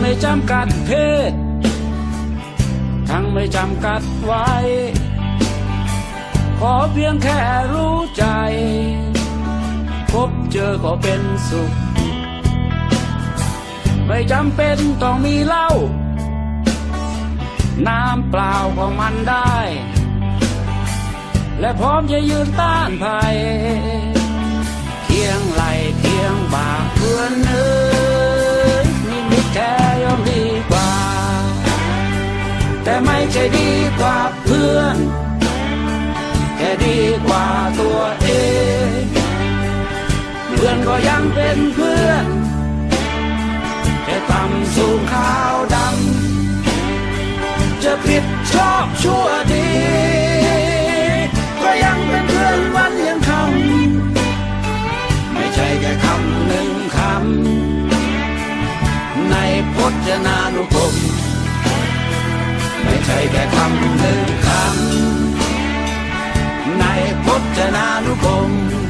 ไม่จำกัดเพศ ทั้งไม่จำกัดไว้ ขอเพียงแค่รู้ใจ พบเจอก็เป็นสุข ไม่จำเป็นต้องมีเหล้า น้ำเปล่าของมันได้ และพร้อมจะยืนต้านภัย แต่ไม่ใช่ดีกว่าเพื่อน แค่ดีกว่าตัวเอง เพื่อนก็ยังเป็นเพื่อน แค่ต่ำสูงขาวดำจะผิดชอบชั่ว จนานุกรม